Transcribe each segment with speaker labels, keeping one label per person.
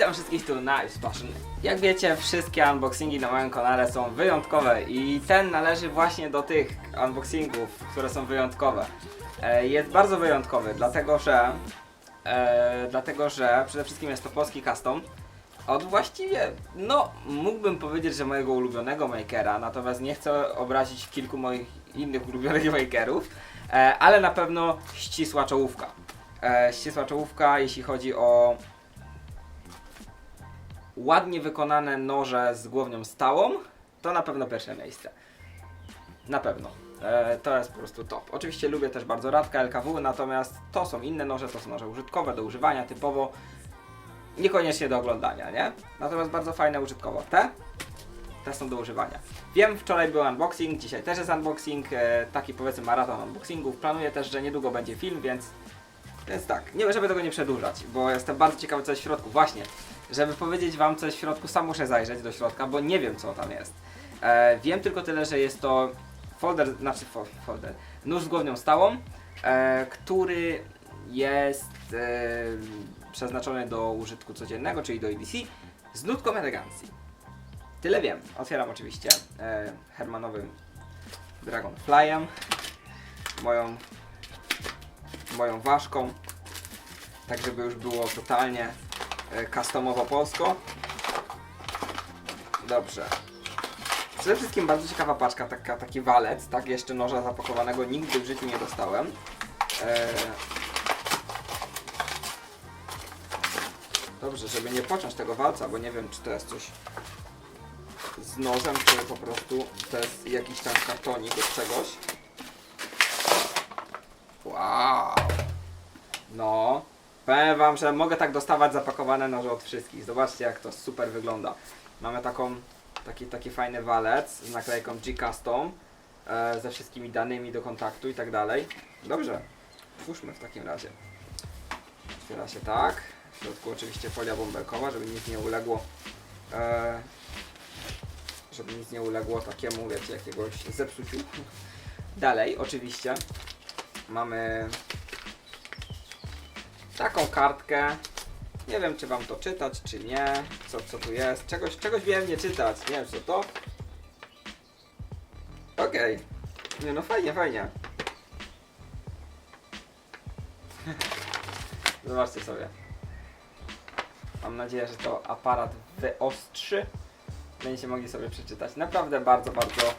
Speaker 1: Witam wszystkich tu na Passion. Jak wiecie, wszystkie unboxingi na moim kanale są wyjątkowe i ten należy właśnie do tych unboxingów, które są wyjątkowe. E, jest bardzo wyjątkowy, dlatego że e, dlatego że przede wszystkim jest to polski custom od właściwie, no mógłbym powiedzieć, że mojego ulubionego makera, natomiast nie chcę obrazić kilku moich innych ulubionych makerów, e, ale na pewno ścisła czołówka. E, ścisła czołówka, jeśli chodzi o ładnie wykonane noże z głownią stałą, to na pewno pierwsze miejsce. Na pewno. E, to jest po prostu top. Oczywiście lubię też bardzo Radka LKW, natomiast to są inne noże, to są noże użytkowe, do używania typowo, niekoniecznie do oglądania, nie? Natomiast bardzo fajne użytkowo. Te? Te są do używania. Wiem, wczoraj był unboxing, dzisiaj też jest unboxing, e, taki powiedzmy maraton unboxingów. Planuję też, że niedługo będzie film, więc więc tak, nie, żeby tego nie przedłużać, bo jestem bardzo ciekawy co jest w środku. Właśnie, żeby powiedzieć wam co jest w środku, sam muszę zajrzeć do środka, bo nie wiem co tam jest. E, wiem tylko tyle, że jest to folder, znaczy fo, folder, nóż z głownią stałą, e, który jest e, przeznaczony do użytku codziennego, czyli do EDC, z nutką elegancji. Tyle wiem. Otwieram oczywiście e, Hermanowym Dragonflyem, moją moją ważką, tak żeby już było totalnie customowo polsko. Dobrze. Przede wszystkim bardzo ciekawa paczka, taka, taki walec, tak jeszcze noża zapakowanego nigdy w życiu nie dostałem. E... Dobrze, żeby nie pociąć tego walca, bo nie wiem czy to jest coś z nożem, czy po prostu to jest jakiś tam kartonik od czegoś. Wow. No. Powiem wam, że mogę tak dostawać zapakowane noże od wszystkich. Zobaczcie jak to super wygląda. Mamy taką, taki, taki fajny walec z naklejką G-Custom e, ze wszystkimi danymi do kontaktu i tak dalej. Dobrze. Twórzmy w takim razie. Otwiera się tak. W środku oczywiście folia bąbelkowa, żeby nic nie uległo e, żeby nic nie uległo takiemu, wiecie, jakiegoś zepsuciu. Dalej, oczywiście, mamy taką kartkę. Nie wiem, czy wam to czytać, czy nie. Co, co tu jest? Czegoś, czegoś wiem nie czytać. Nie wiem, co to. Okej. Nie no, fajnie, fajnie. Zobaczcie sobie. Mam nadzieję, że to aparat wyostrzy. Będziecie mogli sobie przeczytać. Naprawdę bardzo, bardzo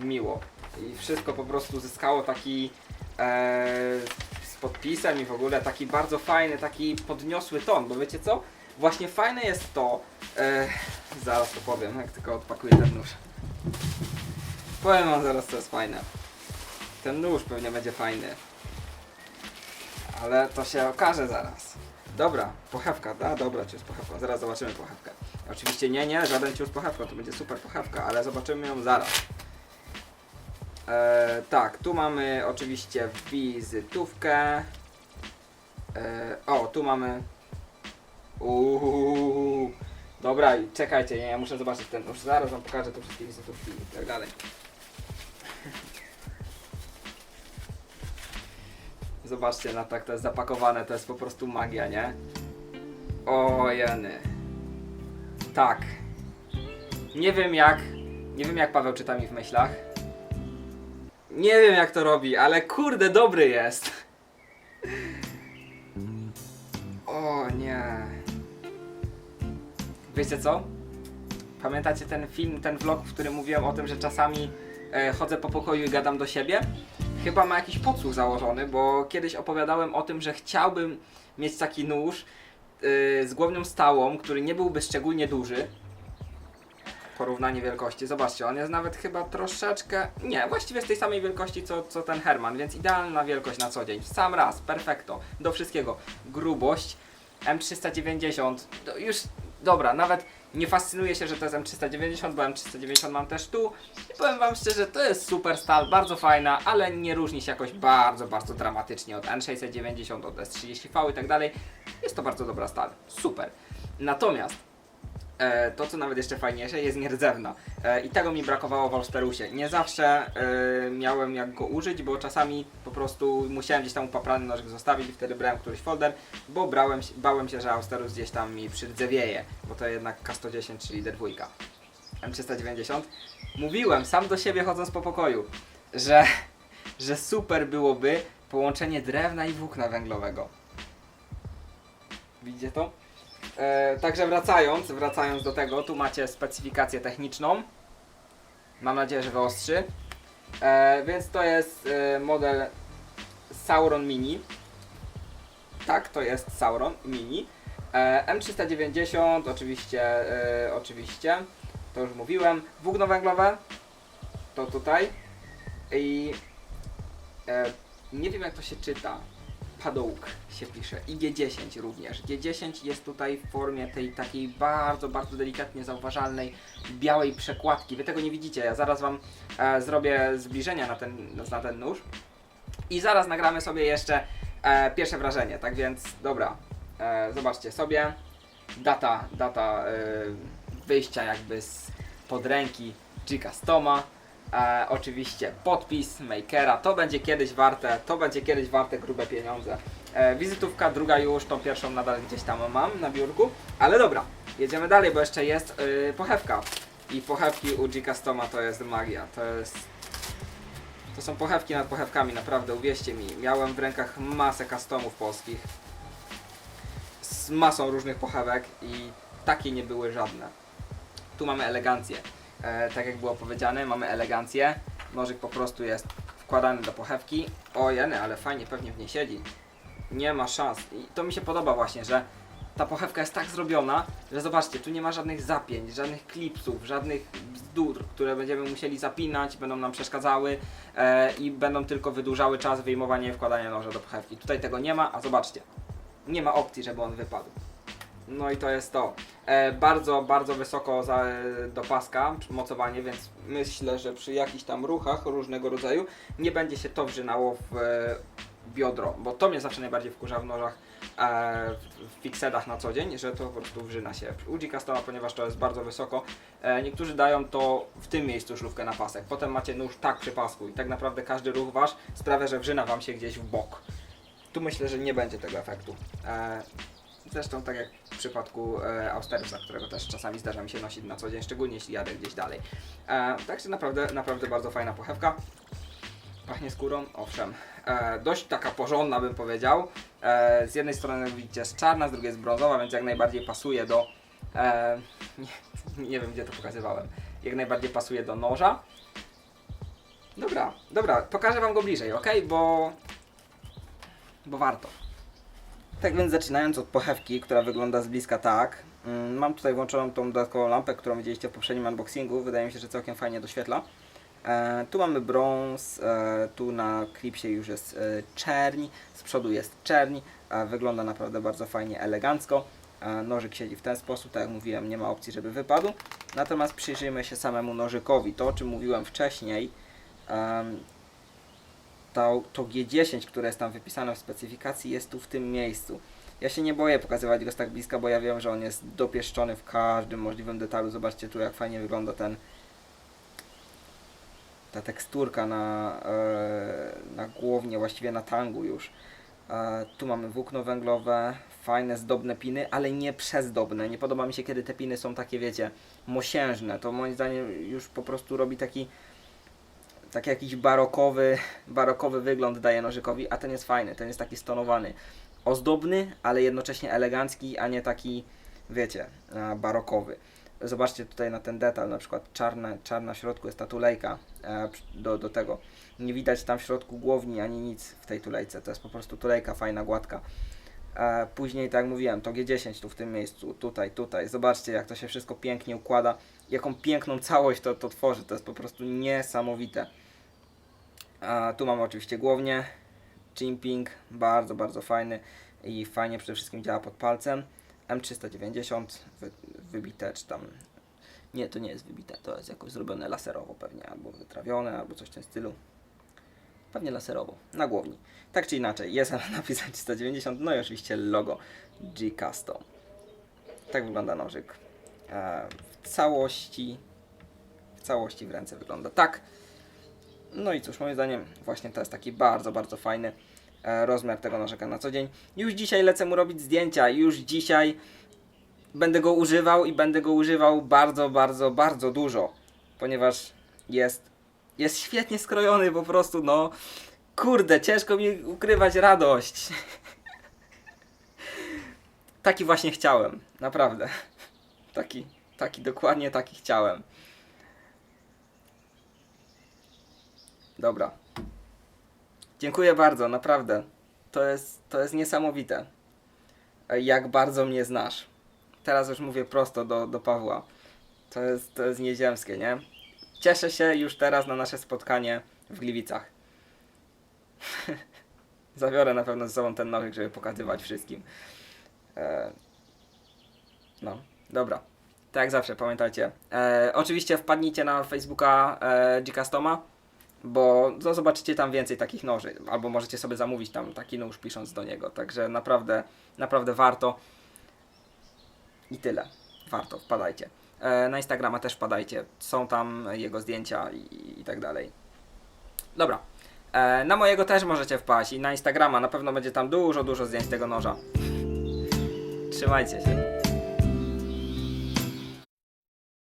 Speaker 1: miło. I wszystko po prostu zyskało taki e, z podpisem i w ogóle taki bardzo fajny, taki podniosły ton, bo wiecie co? Właśnie fajne jest to, e, zaraz to powiem, jak tylko odpakuję ten nóż. Powiem wam zaraz co jest fajne. Ten nóż pewnie będzie fajny. Ale to się okaże zaraz. Dobra, pochewka, da? Dobra, cios pochewką. Zaraz zobaczymy pochewkę. Oczywiście nie, nie, żaden cios pochewką, to będzie super pochewka, ale zobaczymy ją zaraz. E, tak, tu mamy oczywiście wizytówkę. E, o, tu mamy. Uuu. Dobra, czekajcie, ja muszę zobaczyć ten. Już zaraz wam pokażę tu wszystkie wizytówki i tak dalej. Zobaczcie na tak to jest zapakowane, to jest po prostu magia, nie? O jeny. Tak. Nie wiem jak. Nie wiem jak Paweł czyta mi w myślach. Nie wiem jak to robi, ale kurde dobry jest. O nie. Wiecie co? Pamiętacie ten film, ten vlog, w którym mówiłem o tym, że czasami e, chodzę po pokoju i gadam do siebie? Chyba ma jakiś podsłuch założony, bo kiedyś opowiadałem o tym, że chciałbym mieć taki nóż e, z głownią stałą, który nie byłby szczególnie duży, porównanie wielkości. Zobaczcie, on jest nawet chyba troszeczkę. Nie, właściwie z tej samej wielkości co, co ten Herman, więc idealna wielkość na co dzień. W Sam raz, perfekto. Do wszystkiego. Grubość M390. To już dobra, nawet nie fascynuje się, że to jest M390, bo M390 mam też tu. I powiem wam szczerze, to jest super stal, bardzo fajna, ale nie różni się jakoś bardzo, bardzo dramatycznie od N690, od S30V i tak dalej. Jest to bardzo dobra stal. Super. Natomiast E, to, co nawet jeszcze fajniejsze, jest nierdzewna. E, I tego mi brakowało w Austerusie. Nie zawsze e, miałem jak go użyć, bo czasami po prostu musiałem gdzieś tam upaprany nożyk zostawić i wtedy brałem któryś folder, bo brałem, bałem się, że Austerus gdzieś tam mi przyrdzewieye, bo to jednak K110, czyli D2. M390. Mówiłem sam do siebie chodząc po pokoju, że, że super byłoby połączenie drewna i włókna węglowego. Widzicie to? E, także wracając, wracając do tego, tu macie specyfikację techniczną. Mam nadzieję, że wyostrzy. E, więc to jest e, model Sauron Mini. Tak, to jest Sauron Mini. E, M390, oczywiście, e, oczywiście, to już mówiłem. Włókno węglowe, to tutaj. I e, nie wiem jak to się czyta. Padołk się pisze i G10 również. G10 jest tutaj w formie tej takiej bardzo, bardzo delikatnie zauważalnej białej przekładki. Wy tego nie widzicie, ja zaraz Wam e, zrobię zbliżenia na ten, na ten nóż i zaraz nagramy sobie jeszcze e, pierwsze wrażenie. Tak więc, dobra, e, zobaczcie sobie data, data e, wyjścia jakby z pod ręki G-Customa. E, oczywiście podpis Makera, to będzie kiedyś warte, to będzie kiedyś warte grube pieniądze. E, wizytówka druga już, tą pierwszą nadal gdzieś tam mam na biurku, ale dobra, jedziemy dalej, bo jeszcze jest y, pochewka. I pochewki u G-Customa to jest magia, to jest... To są pochewki nad pochewkami, naprawdę, uwierzcie mi. Miałem w rękach masę customów polskich z masą różnych pochewek i takie nie były żadne. Tu mamy elegancję. E, tak jak było powiedziane, mamy elegancję. Nożyk po prostu jest wkładany do pochewki. O jeny, ale fajnie pewnie w niej siedzi. Nie ma szans. I to mi się podoba właśnie, że ta pochewka jest tak zrobiona, że zobaczcie, tu nie ma żadnych zapięć, żadnych klipsów, żadnych bzdur, które będziemy musieli zapinać, będą nam przeszkadzały e, i będą tylko wydłużały czas wyjmowania i wkładania noża do pochewki. Tutaj tego nie ma, a zobaczcie, nie ma opcji, żeby on wypadł. No i to jest to. E, bardzo, bardzo wysoko za, do paska mocowanie, więc myślę, że przy jakichś tam ruchach różnego rodzaju nie będzie się to wrzynało w e, biodro, bo to mnie zawsze najbardziej wkurza w nożach, e, w fixedach na co dzień, że to po prostu wrzyna się. U G-Customa, ponieważ to jest bardzo wysoko, e, niektórzy dają to w tym miejscu szlówkę na pasek, potem macie nóż tak przy pasku i tak naprawdę każdy ruch wasz sprawia, że wrzyna wam się gdzieś w bok. Tu myślę, że nie będzie tego efektu. E, Zresztą tak jak w przypadku e, którego też czasami zdarza mi się nosić na co dzień, szczególnie jeśli jadę gdzieś dalej. E, także naprawdę, naprawdę bardzo fajna pochewka. Pachnie skórą, owszem. E, dość taka porządna bym powiedział. E, z jednej strony jak widzicie jest czarna, z drugiej jest brązowa, więc jak najbardziej pasuje do... E, nie, nie wiem gdzie to pokazywałem. Jak najbardziej pasuje do noża. Dobra, dobra, pokażę wam go bliżej, ok? Bo... Bo warto. Tak więc zaczynając od pochewki, która wygląda z bliska tak. Mm, Mam tutaj włączoną tą dodatkową lampę, którą widzieliście w poprzednim unboxingu. Wydaje mi się, że całkiem fajnie doświetla. E, tu mamy brąz, e, tu na klipsie już jest e, czerń, z przodu jest czerń. E, wygląda naprawdę bardzo fajnie, elegancko. Nożyk siedzi w ten sposób, tak jak mówiłem, nie ma opcji, żeby wypadł. Natomiast przyjrzyjmy się samemu nożykowi. To, o czym mówiłem wcześniej, to, to G10, które jest tam wypisane w specyfikacji, jest tu w tym miejscu. Ja się nie boję pokazywać go z tak bliska, bo ja wiem, że on jest dopieszczony w każdym możliwym detalu. Zobaczcie tu, jak fajnie wygląda ten ta teksturka na, e, na głownie, właściwie na tangu już. E, tu mamy włókno węglowe, fajne, zdobne piny, ale nie przezdobne. Nie podoba mi się, kiedy te piny są takie, wiecie, mosiężne. To moim zdaniem już po prostu robi taki taki jakiś barokowy, barokowy wygląd daje nożykowi, a ten jest fajny, ten jest taki stonowany. Ozdobny, ale jednocześnie elegancki, a nie taki, wiecie, barokowy. Zobaczcie tutaj na ten detal, na przykład czarna, czarna w środku jest ta tulejka e, do, do tego. Nie widać tam w środku głowni ani nic w tej tulejce, to jest po prostu tulejka fajna, gładka. E, później, tak jak mówiłem, to G10 tu w tym miejscu, tutaj, tutaj. Zobaczcie, jak to się wszystko pięknie układa, jaką piękną całość to, to tworzy, to jest po prostu niesamowite. A tu mamy oczywiście głownię, chimping, bardzo, bardzo fajny i fajnie przede wszystkim działa pod palcem. M390 wy, wybite, czy tam. Nie, to nie jest wybite, to jest jakoś zrobione laserowo pewnie, albo wytrawione, albo coś w tym stylu. Pewnie laserowo, na głowni. Tak czy inaczej, jest napis M390, no i oczywiście logo G-Custom. Tak wygląda nożyk. e, w całości w całości w ręce wygląda tak. No i cóż, moim zdaniem właśnie to jest taki bardzo, bardzo fajny e, rozmiar tego nożyka na co dzień. Już dzisiaj lecę mu robić zdjęcia, już dzisiaj będę go używał i będę go używał bardzo, bardzo, bardzo dużo, ponieważ jest, jest świetnie skrojony po prostu, no kurde, ciężko mi ukrywać radość. taki właśnie chciałem, naprawdę. Taki, taki, dokładnie taki chciałem. Dobra. Dziękuję bardzo, naprawdę. To jest, to jest niesamowite. Jak bardzo mnie znasz. Teraz już mówię prosto do, do Pawła. To jest, to jest nieziemskie, nie? Cieszę się już teraz na nasze spotkanie w Gliwicach. Zabiorę na pewno ze sobą ten nożyk, żeby pokazywać wszystkim. E, no, dobra. Tak jak zawsze, pamiętajcie. E, oczywiście wpadnijcie na Facebooka e, Gcastoma, bo no, zobaczycie tam więcej takich noży. Albo możecie sobie zamówić tam taki nóż pisząc do niego. Także naprawdę, naprawdę warto. I tyle. Warto, wpadajcie. E, na Instagrama też wpadajcie. Są tam jego zdjęcia i, i tak dalej. Dobra. E, na mojego też możecie wpaść i na Instagrama na pewno będzie tam dużo, dużo zdjęć tego noża. Trzymajcie się.